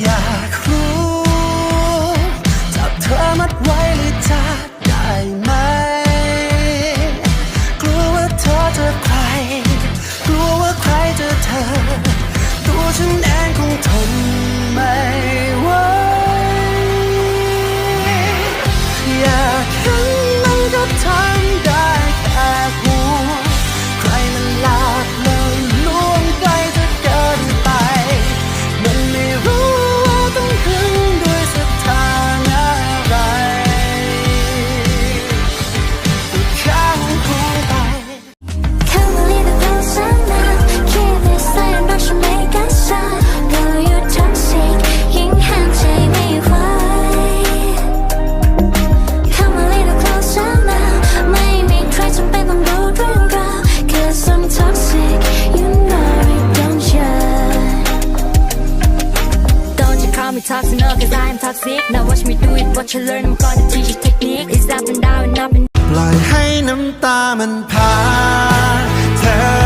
як хлоп. toxic, no, cause I am toxic. Now watch me do it, Watch you learn, I'm gonna teach you technique It's up and down and up and ปล่อยให้น้ำตามันพาเธอ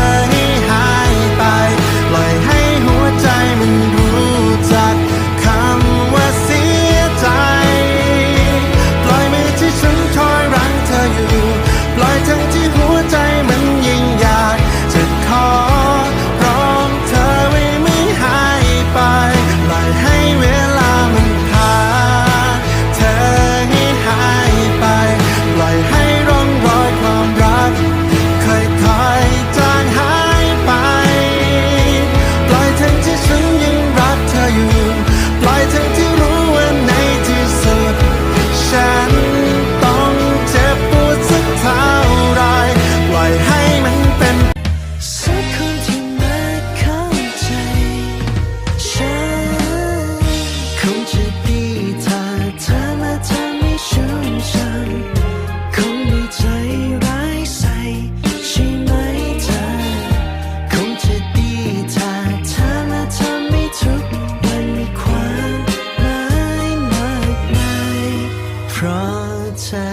ราะเธอ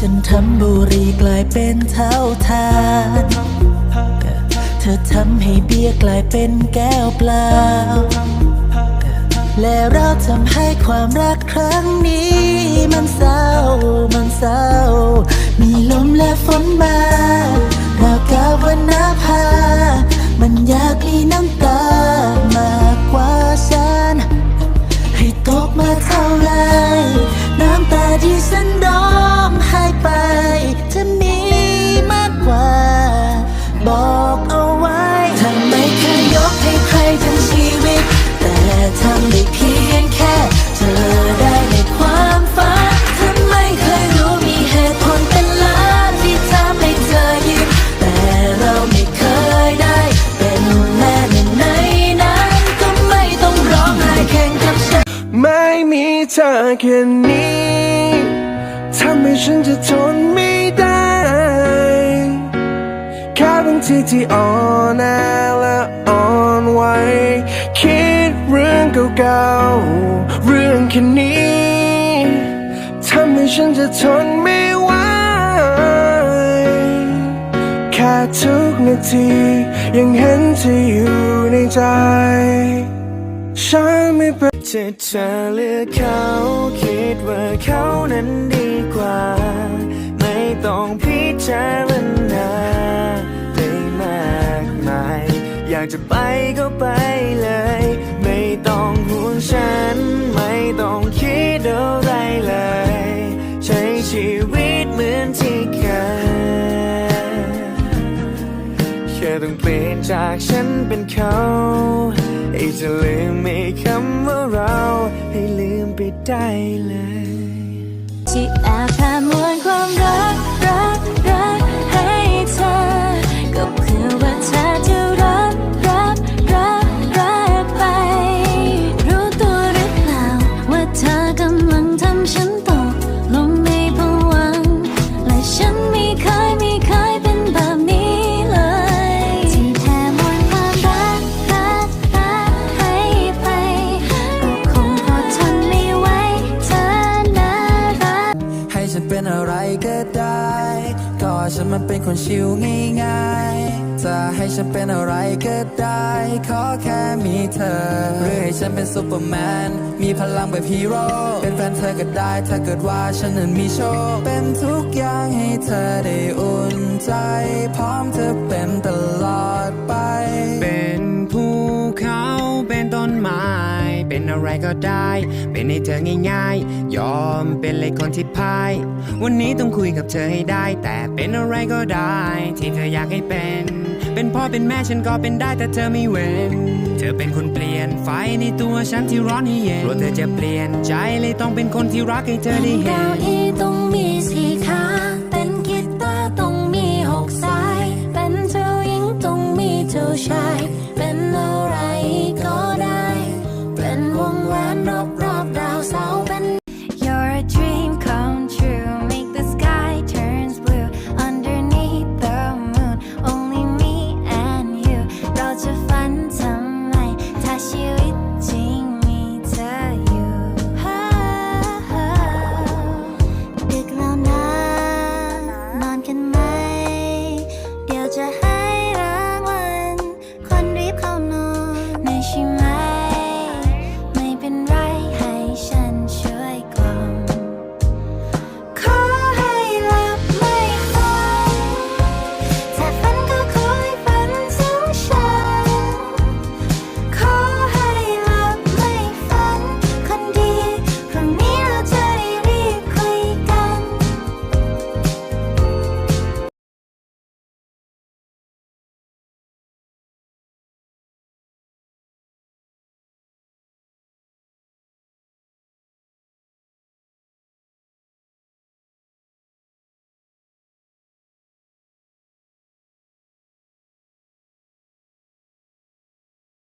ฉันทำบุรีกลายเป็นเท่าทาน เธอทำให้เบียร์กลายเป็นแก้วเปล่า และเราทำให้ความรักครา 今生的 ธอแค่นี้ทำให้ฉันจะทนไม่ได้แค่บางทีที่อ่อนแอและอ่อนไหวคิดเรื่องเก่าๆเรื่องแค่นี้ทำให้ฉันจะทนไม่ไหวแค่ทุกนาทียังเห็นเธออยู่ในใจ ฉันไม่เป็นจเธอเลือกเขาคิดว่าเขานั้นดีกว่า ไม่ต้องพิจารณาได้มากมาย อยากจะไปก็ไปเลย ไม่ต้องห่วงฉัน ไม่ต้องคิดอะไรเลย ใช้ชีวิต ธอต้องเปลี่ยนจากฉันเป็นเขาไอ้จะลืมไม่คำว่าเรา ให้ลืมไปได้เลย ที่อาแานมวลความรักันมันเป็นคนชิวง่ายๆจะให้ฉันเป็นอะไรก็ได้ ขอแค่มีเธอ หรือให้ฉันเป็นซูเปอร์แมน มีพลังแบบฮีโร่ เป็นแฟนเธอก็ได้ ถ้าเกิดว่าฉันนั้นมีโชค เป็นทุกอย่างให้เธอได้อุ่นใจ พร้อมเธอเป็นตลอดไป เป็นภูเขาเป็นต้นไม้ เป็นอะไรก็ได้ เป็นให้เธอง่ายๆ ยอมเป็นเลยคนที่าย วันนี้ต้องคุยกับเธอให้ได้ แต่เป็นอะไรก็ได้ ที่เธออยากให้เป็น เป็นพ่อเป็นแม่ฉันก็เป็นได้แต่เธอไม่เว้น เธอเป็นคนเปลี่ยนไฟในตัวฉันที่ร้อนให้เย็นกลัวเธอจะเปลี่ยนใจเลยต้องเป็นคนที่รักให้เธอได้เห็น